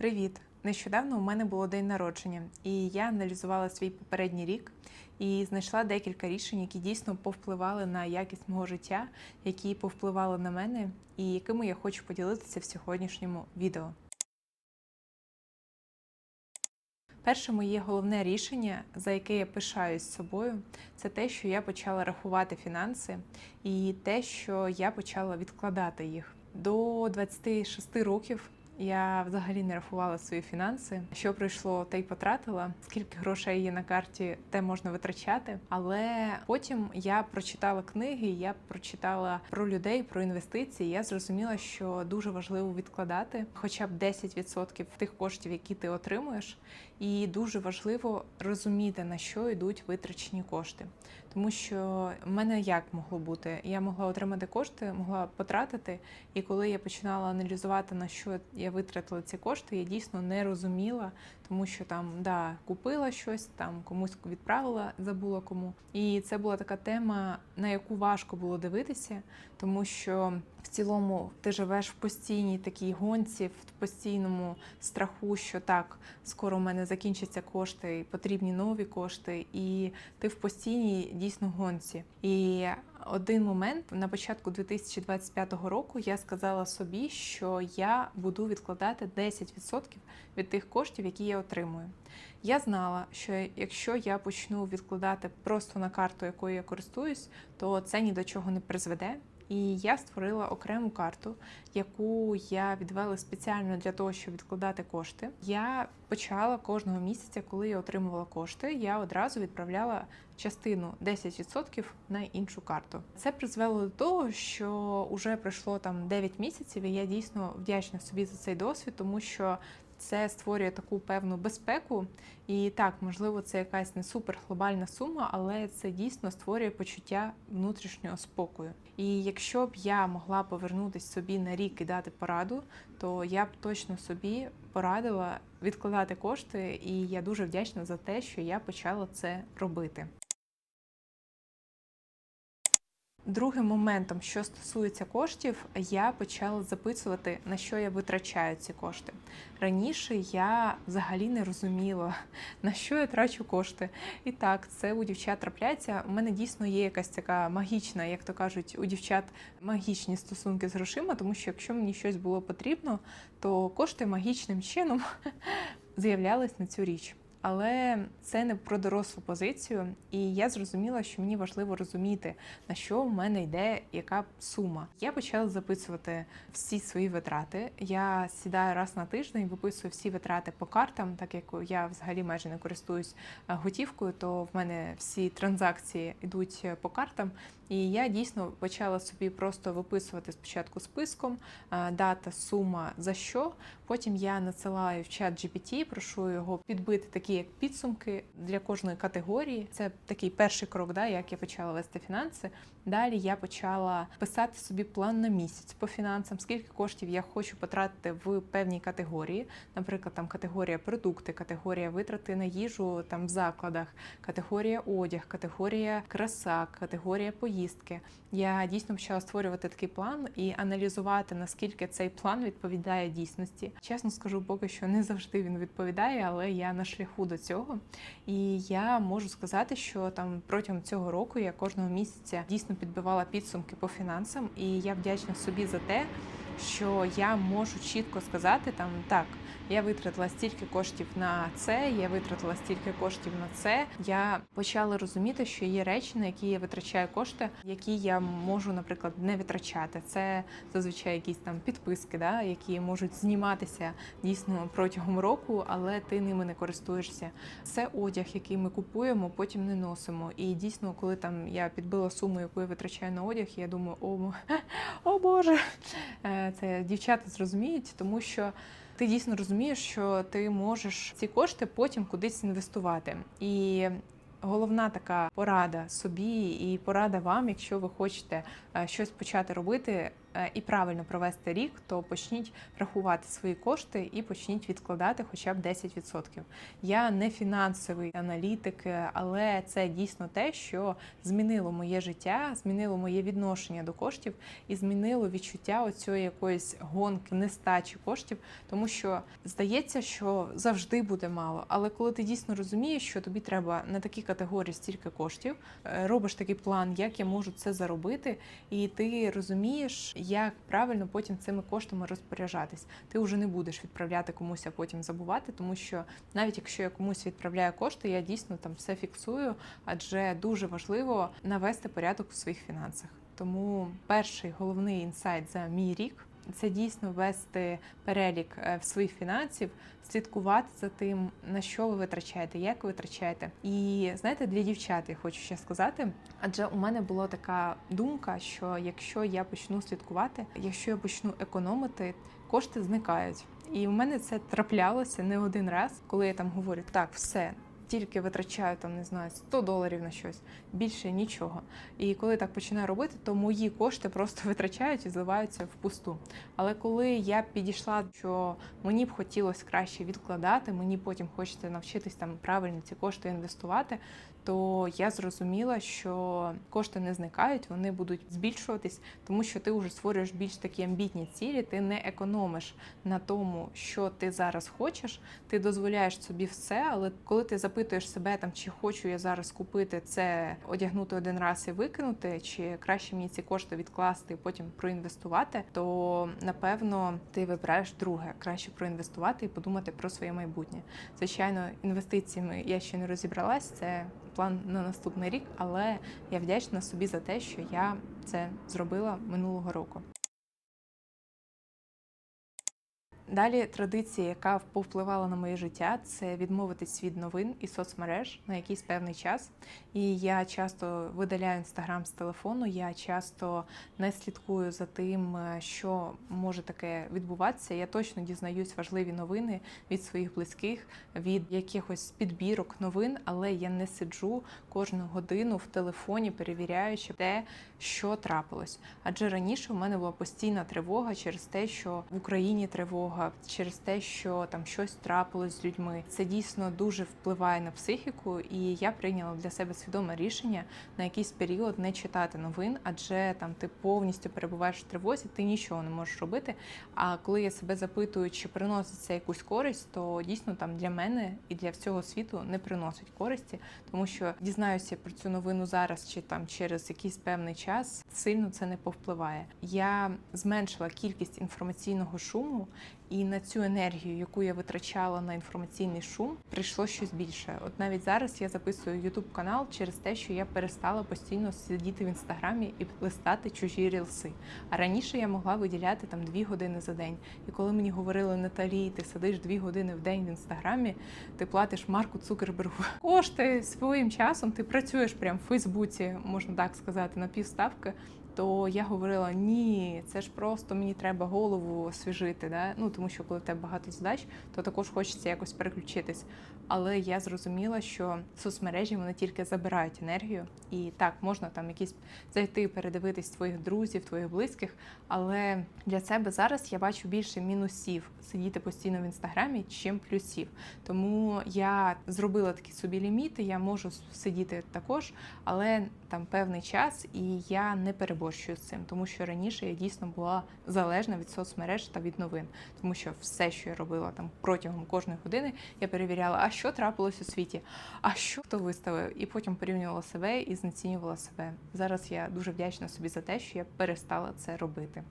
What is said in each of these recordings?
Привіт! Нещодавно у мене було день народження, і я аналізувала свій попередній рік і знайшла декілька рішень, які дійсно повпливали на якість мого життя, які повпливали на мене, і якими я хочу поділитися в сьогоднішньому відео. Перше моє головне рішення, за яке я пишаюсь собою, це те, що я почала рахувати фінанси, і те, що я почала відкладати їх. До 26 років я взагалі не рахувала свої фінанси. Що прийшло, те й потратила. Скільки грошей є на карті, те можна витрачати. Але потім я прочитала книги, я прочитала про людей, про інвестиції. Я зрозуміла, що дуже важливо відкладати хоча б 10% тих коштів, які ти отримуєш, і дуже важливо розуміти на що йдуть витрачені кошти. Тому що в мене як могло бути? Я могла отримати кошти, могла потратити. І коли я починала аналізувати на що я витратила ці кошти, я дійсно не розуміла, тому що там да купила щось, там комусь відправила, забула кому. І це була така тема, на яку важко було дивитися, тому що в цілому ти живеш в постійній такій гонці, в постійному страху, що так скоро в мене закінчаться кошти, потрібні нові кошти, і ти в постійній дійсно гонці. І один момент на початку 2025 року я сказала собі, що я буду відкладати 10% від тих коштів, які я отримую. Я знала, що якщо я почну відкладати просто на карту, якою я користуюсь, то це ні до чого не призведе. І я створила окрему карту, яку я відвела спеціально для того, щоб відкладати кошти. Я почала кожного місяця, коли я отримувала кошти, я одразу відправляла частину 10% на іншу карту. Це призвело до того, що вже пройшло там 9 місяців, і я дійсно вдячна собі за цей досвід, тому що це створює таку певну безпеку. І так, можливо, це якась не супер глобальна сума, але це дійсно створює почуття внутрішнього спокою. І якщо б я могла повернутися собі на рік і дати пораду, то я б точно собі порадила відкладати кошти, і я дуже вдячна за те, що я почала це робити. Другим моментом, що стосується коштів, я почала записувати, на що я витрачаю ці кошти. Раніше я взагалі не розуміла, на що я трачу кошти. І так, це у дівчат трапляється. У мене дійсно є якась така магічна, як то кажуть, у дівчат магічні стосунки з грошима, тому що якщо мені щось було потрібно, то кошти магічним чином з'являлись на цю річ. Але це не про дорослу позицію, і я зрозуміла, що мені важливо розуміти, на що в мене йде яка сума. Я почала записувати всі свої витрати. Я сідаю раз на тиждень, виписую всі витрати по картам, так як я взагалі майже не користуюсь готівкою, то в мене всі транзакції йдуть по картам. І я дійсно почала собі просто виписувати спочатку списком дата, сума за що. Потім я надсилаю в чат GPT, прошу його підбити такі як підсумки для кожної категорії. Це такий перший крок, да, як я почала вести фінанси. Далі я почала писати собі план на місяць по фінансам, скільки коштів я хочу потратити в певній категорії, наприклад, там категорія продукти, категорія витрати на їжу там в закладах, категорія одяг, категорія краса, категорія поїздки. Я дійсно почала створювати такий план і аналізувати наскільки цей план відповідає дійсності. Чесно скажу, поки що не завжди він відповідає, але я на шляху до цього. І я можу сказати, що там протягом цього року я кожного місяця дійсно підбивала підсумки по фінансам, і я вдячна собі за те, що я можу чітко сказати там так. Я витратила стільки коштів на це, я витратила стільки коштів на це. Я почала розуміти, що є речі, на які я витрачаю кошти, які я можу, наприклад, не витрачати. Це зазвичай якісь там підписки, да, які можуть зніматися дійсно протягом року, але ти ними не користуєшся. Це одяг, який ми купуємо, потім не носимо. І дійсно, коли там я підбила суму, яку я витрачаю на одяг, я думаю, о, о Боже, Е, це дівчата зрозуміють, тому що ти дійсно розумієш, що ти можеш ці кошти потім кудись інвестувати. І головна така порада собі і порада вам, якщо ви хочете е, щось почати робити. Е, і правильно провести рік, то почніть рахувати свої кошти і почніть відкладати хоча б 10%. Я не фінансовий аналітик, е, але це дійсно те, що змінило моє життя, змінило моє відношення до коштів і змінило відчуття оцієї якоїсь гонки, нестачі коштів, тому що здається, що завжди буде мало. Але коли ти дійсно розумієш, що тобі треба на такі категорії стільки коштів, е, робиш такий план, як я можу це заробити, і ти розумієш, як правильно потім цими коштами розпоряджатись. Ти вже не будеш відправляти комусь, а потім забувати, тому що навіть якщо я комусь відправляю кошти, я дійсно там все фіксую, адже дуже важливо навести порядок у своїх фінансах. Тому перший головний інсайт за мій рік це дійсно вести перелік е, в своїх фінансів, слідкувати за тим, на що ви витрачаєте, як ви витрачаєте. І знаєте, для дівчат я хочу ще сказати, адже у мене була така думка, що якщо я почну слідкувати, якщо я почну економити, кошти зникають. І у мене це траплялося не один раз, коли я там говорю, так, все. Тільки витрачаю там, не знаю, 100 доларів на щось, більше нічого. І коли так починаю робити, то мої кошти просто витрачають і зливаються в пусту. Але коли я підійшла, що мені б хотілося краще відкладати, мені потім хочеться навчитись там правильно ці кошти інвестувати, то я зрозуміла, що кошти не зникають, вони будуть збільшуватись, тому що ти вже створюєш більш такі амбітні цілі, ти не економиш на тому, що ти зараз хочеш, ти дозволяєш собі все, але коли ти запитуєш себе, там чи хочу я зараз купити це, одягнути один раз і викинути, чи краще мені ці кошти відкласти і потім проінвестувати, то напевно ти вибираєш друге, краще проінвестувати і подумати про своє майбутнє. Звичайно, інвестиціями я ще не розібралась. Це план на наступний рік, але я вдячна собі за те, що я це зробила минулого року. Далі традиція, яка повпливала на моє життя, це відмовитись від новин і соцмереж на якийсь певний час. І я часто видаляю інстаграм з телефону. Я часто не слідкую за тим, е, що може таке відбуватися. Я точно дізнаюсь важливі новини від своїх близьких, від якихось підбірок новин, але я не сиджу кожну годину в телефоні, перевіряючи те, що трапилось. Адже раніше в мене була постійна тривога через те, що в Україні тривога через те, що там щось трапилось з людьми. Це дійсно дуже впливає на психіку, і я прийняла для себе свідоме рішення на якийсь період не читати новин, адже там ти повністю перебуваєш в тривозі, ти нічого не можеш робити. А коли я себе запитую, чи приносить це якусь користь, то дійсно там для мене і для всього світу не приносить користі, тому що дізнаюся про цю новину зараз, чи там через якийсь певний час сильно це не повпливає. Я зменшила кількість інформаційного шуму. І на цю енергію, яку я витрачала на інформаційний шум, прийшло щось більше. От навіть зараз я записую youtube канал через те, що я перестала постійно сидіти в інстаграмі і листати чужі рілси. А раніше я могла виділяти там дві години за день. І коли мені говорили Наталі, ти сидиш дві години в день в інстаграмі, ти платиш Марку Цукербергу кошти своїм часом. Ти працюєш прямо в Фейсбуці, можна так сказати, на півставки то я говорила: ні, це ж просто мені треба голову освіжити. Да? Ну тому що коли в тебе багато задач, то також хочеться якось переключитись. Але я зрозуміла, що соцмережі вони тільки забирають енергію, і так можна там якісь зайти, передивитись твоїх друзів, твоїх близьких. Але для себе зараз я бачу більше мінусів сидіти постійно в інстаграмі, чим плюсів. Тому я зробила такі собі ліміти. Я можу сидіти також, але там певний час, і я не переборщую з цим, тому що раніше я дійсно була залежна від соцмереж та від новин, тому що все, що я робила там протягом кожної години, я перевіряла, а що трапилось у світі, а що хто виставив, і потім порівнювала себе і знецінювала себе. Зараз я дуже вдячна собі за те, що я перестала це робити.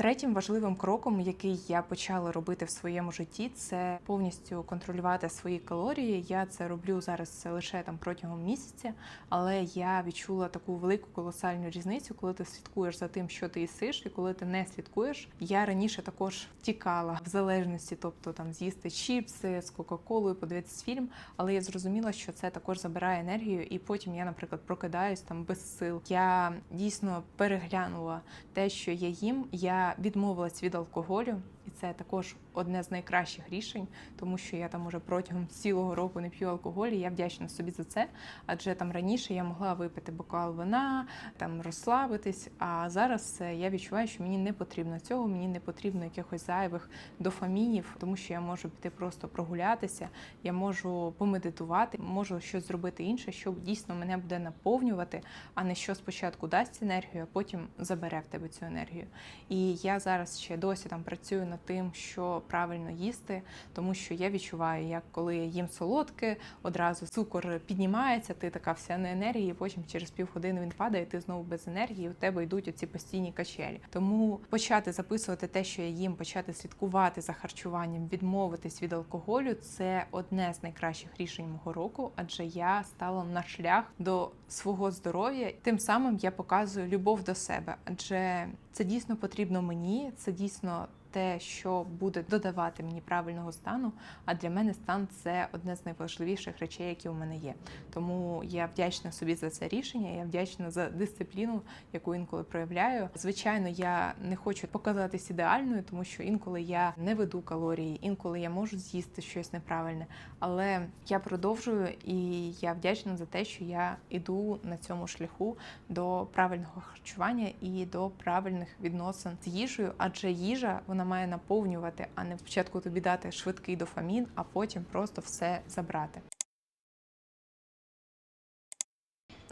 Третім важливим кроком, який я почала робити в своєму житті, це повністю контролювати свої калорії. Я це роблю зараз лише там протягом місяця, але я відчула таку велику колосальну різницю, коли ти слідкуєш за тим, що ти їсиш, і коли ти не слідкуєш. Я раніше також втікала в залежності, тобто там з'їсти чіпси з Кока-Колою, подивитися фільм. Але я зрозуміла, що це також забирає енергію, і потім я, наприклад, прокидаюсь там без сил. Я дійсно переглянула те, що я їм. Я відмовилась від алкоголю, і це також одне з найкращих рішень, тому що я там уже протягом цілого року не п'ю алкоголь. і Я вдячна собі за це. Адже там раніше я могла випити бокал вина, там розслабитись. А зараз е, я відчуваю, що мені не потрібно цього, мені не потрібно якихось зайвих дофамінів, тому що я можу піти просто прогулятися, я можу помедитувати, можу щось зробити інше, що дійсно мене буде наповнювати, а не що спочатку дасть енергію, а потім забере в тебе цю енергію. І я зараз ще досі там працюю над тим, що правильно їсти, тому що я відчуваю, як коли я їм солодке, одразу цукор піднімається, ти така вся на енергії, потім через півгодини він падає, ти знову без енергії. У тебе йдуть оці постійні качелі. Тому почати записувати те, що я їм, почати слідкувати за харчуванням, відмовитись від алкоголю це одне з найкращих рішень мого року, адже я стала на шлях до свого здоров'я. Тим самим я показую любов до себе, адже це дійсно потрібно мені, це дійсно те, що буде додавати мені правильного стану. А для мене стан це одне з найважливіших речей, які у мене є. Тому я вдячна собі за це рішення. Я вдячна за дисципліну, яку інколи проявляю. Звичайно, я не хочу показатись ідеальною, тому що інколи я не веду калорії, інколи я можу з'їсти щось неправильне. Але я продовжую і я вдячна за те, що я іду на цьому шляху до правильного харчування і до правильних відносин з їжею, адже їжа вона має наповнювати, а не спочатку тобі дати швидкий дофамін, а потім просто все забрати.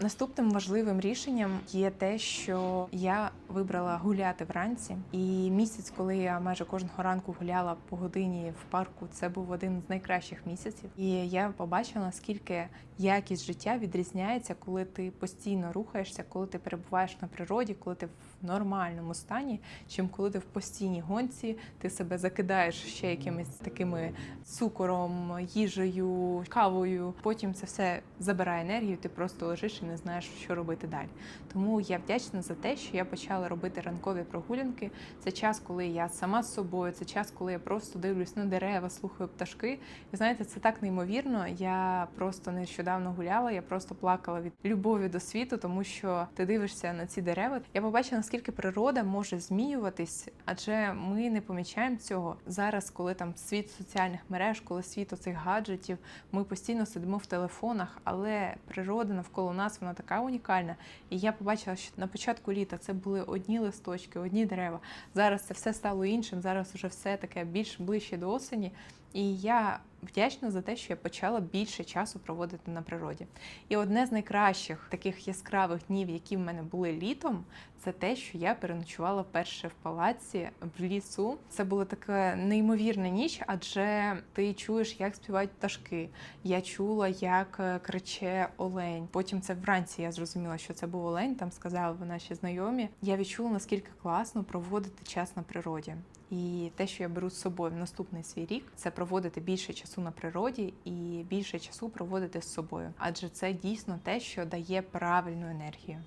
Наступним важливим рішенням є те, що я вибрала гуляти вранці. І місяць, коли я майже кожного ранку гуляла по годині в парку, це був один з найкращих місяців. І я побачила, наскільки якість життя відрізняється, коли ти постійно рухаєшся, коли ти перебуваєш на природі, коли ти в нормальному стані, чим коли ти в постійній гонці, ти себе закидаєш ще якимись такими цукором, їжею, кавою. Потім це все забирає енергію, ти просто лежиш і не знаєш, що робити далі. Тому я вдячна за те, що я почала робити ранкові прогулянки. Це час, коли я сама з собою, це час, коли я просто дивлюсь на дерева, слухаю пташки. І знаєте, це так неймовірно. Я просто нещодавно гуляла, я просто плакала від любові до світу, тому що ти дивишся на ці дерева. Я побачила, наскільки природа може змінюватись, адже ми не помічаємо цього зараз, коли там світ соціальних мереж, коли світ оцих гаджетів, ми постійно сидимо в телефонах, але природа навколо нас вона така унікальна. І я побачила, що на початку літа це були одні листочки, одні дерева. Зараз це все стало іншим. Зараз вже все таке більш ближче до осені. І я вдячна за те, що я почала більше часу проводити на природі. І одне з найкращих таких яскравих днів, які в мене були літом, це те, що я переночувала вперше в палаці в лісу. Це була така неймовірна ніч, адже ти чуєш, як співають пташки. Я чула, як е, криче олень. Потім це вранці я зрозуміла, що це був олень. Там сказали наші знайомі. Я відчула наскільки класно проводити час на природі. І те, що я беру з собою в наступний свій рік, це проводити більше часу на природі і більше часу проводити з собою, адже це дійсно те, що дає правильну енергію.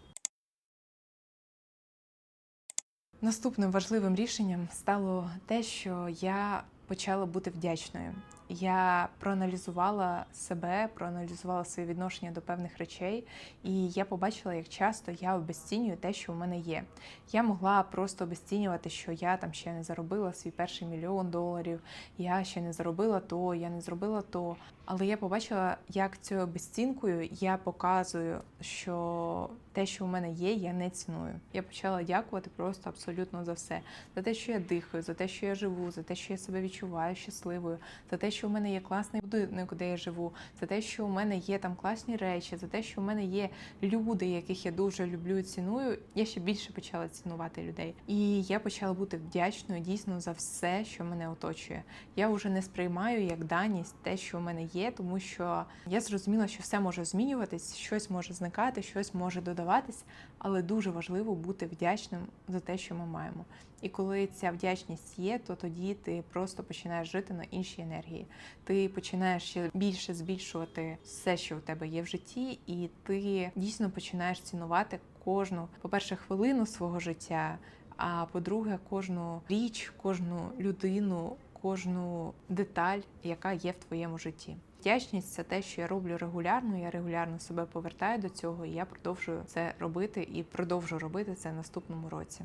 Наступним важливим рішенням стало те, що я почала бути вдячною. Я проаналізувала себе, проаналізувала своє відношення до певних речей, і я побачила, як часто я обесцінюю те, що в мене є. Я могла просто обесцінювати, що я там ще не заробила свій перший мільйон доларів, я ще не заробила то, я не зробила то. Але я побачила, як цією безцінкою я показую, що те, що в мене є, я не ціную. Я почала дякувати просто абсолютно за все, за те, що я дихаю, за те, що я живу, за те, що я себе відчуваю щасливою, за те, що у мене є класний будинок, де я живу, за те, що у мене є там класні речі, за те, що у мене є люди, яких я дуже люблю і ціную. Я ще більше почала цінувати людей. І я почала бути вдячною дійсно за все, що мене оточує. Я вже не сприймаю як даність те, що у мене є, тому що я зрозуміла, що все може змінюватись, щось може зникати, щось може додаватись, але дуже важливо бути вдячним за те, що ми маємо. І коли ця вдячність є, то тоді ти просто починаєш жити на іншій енергії. Ти починаєш ще більше збільшувати все, що у тебе є в житті, і ти дійсно починаєш цінувати кожну, по-перше, хвилину свого життя. А по-друге, кожну річ, кожну людину, кожну деталь, яка є в твоєму житті. Вдячність це те, що я роблю регулярно. Я регулярно себе повертаю до цього, і я продовжую це робити і продовжу робити це наступному році.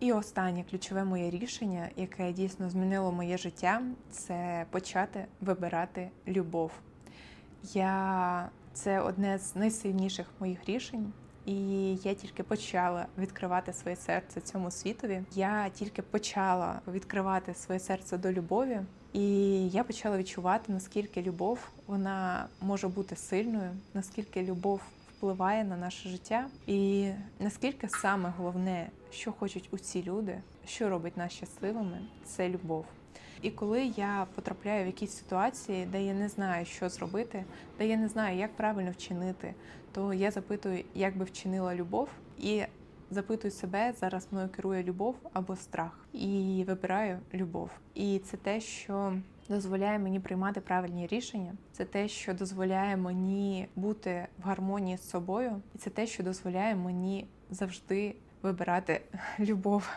І останнє ключове моє рішення, яке дійсно змінило моє життя, це почати вибирати любов. Я це одне з найсильніших моїх рішень. І я тільки почала відкривати своє серце цьому світові. Я тільки почала відкривати своє серце до любові, і я почала відчувати, наскільки любов вона може бути сильною, наскільки любов впливає на наше життя, і наскільки саме головне, що хочуть усі люди, що робить нас щасливими, це любов. І коли я потрапляю в якісь ситуації, де я не знаю, що зробити, де я не знаю, як правильно вчинити, то я запитую, як би вчинила любов, і запитую себе, зараз мною керує любов або страх, і вибираю любов. І це те, що дозволяє мені приймати правильні рішення. Це те, що дозволяє мені бути в гармонії з собою, і це те, що дозволяє мені завжди вибирати любов.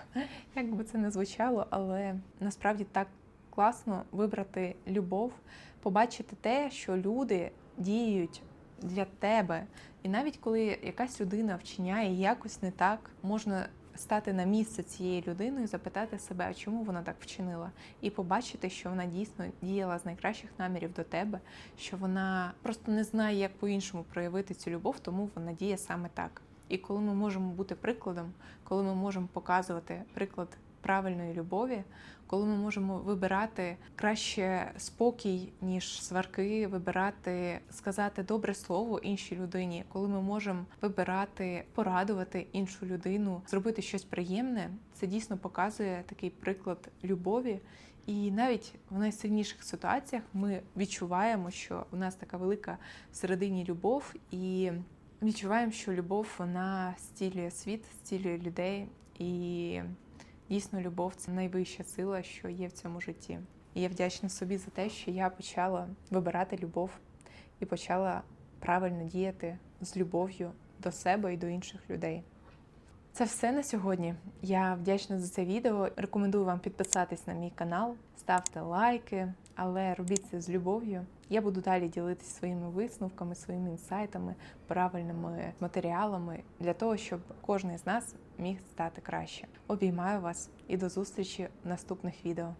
Як би це не звучало, але насправді так класно вибрати любов, побачити те, що люди діють для тебе. І навіть коли якась людина вчиняє якось не так, можна стати на місце цієї людини і запитати себе, чому вона так вчинила, і побачити, що вона дійсно діяла з найкращих намірів до тебе, що вона просто не знає, як по-іншому проявити цю любов, тому вона діє саме так. І коли ми можемо бути прикладом, коли ми можемо показувати приклад правильної любові, коли ми можемо вибирати краще спокій, ніж сварки, вибирати сказати добре слово іншій людині, коли ми можемо вибирати порадувати іншу людину, зробити щось приємне, це дійсно показує такий приклад любові. І навіть в найсильніших ситуаціях ми відчуваємо, що у нас така велика всередині любов, і відчуваємо, що любов вона стілює світ, стілює людей і. Дійсно, любов це найвища сила, що є в цьому житті. І я вдячна собі за те, що я почала вибирати любов і почала правильно діяти з любов'ю до себе і до інших людей. Це все на сьогодні. Я вдячна за це відео. Рекомендую вам підписатись на мій канал, ставте лайки, але робіть це з любов'ю. Я буду далі ділитися своїми висновками, своїми інсайтами, правильними матеріалами для того, щоб кожен з нас міг стати краще. Обіймаю вас і до зустрічі в наступних відео.